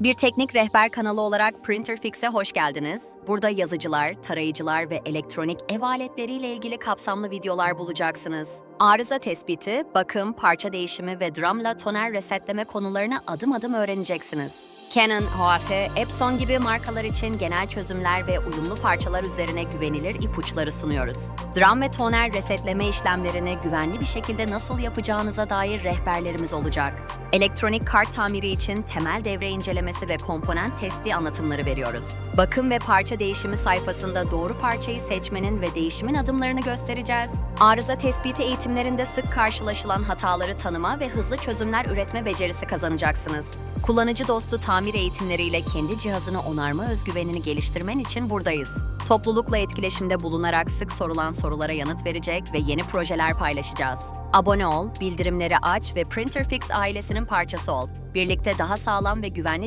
Bir teknik rehber kanalı olarak Printer Fix'e hoş geldiniz. Burada yazıcılar, tarayıcılar ve elektronik ev aletleriyle ilgili kapsamlı videolar bulacaksınız. Arıza tespiti, bakım, parça değişimi ve drumla toner resetleme konularını adım adım öğreneceksiniz. Canon, Huawei, Epson gibi markalar için genel çözümler ve uyumlu parçalar üzerine güvenilir ipuçları sunuyoruz. Drum ve toner resetleme işlemlerini güvenli bir şekilde nasıl yapacağınıza dair rehberlerimiz olacak. Elektronik kart tamiri için temel devre incelemesi ve komponent testi anlatımları veriyoruz. Bakım ve parça değişimi sayfasında doğru parçayı seçmenin ve değişimin adımlarını göstereceğiz. Arıza tespiti eğitimlerinde sık karşılaşılan hataları tanıma ve hızlı çözümler üretme becerisi kazanacaksınız. Kullanıcı dostu tamir eğitimleriyle kendi cihazını onarma özgüvenini geliştirmen için buradayız. Toplulukla etkileşimde bulunarak sık sorulan sorulara yanıt verecek ve yeni projeler paylaşacağız. Abone ol, bildirimleri aç ve Printerfix ailesinin parçası ol. Birlikte daha sağlam ve güvenli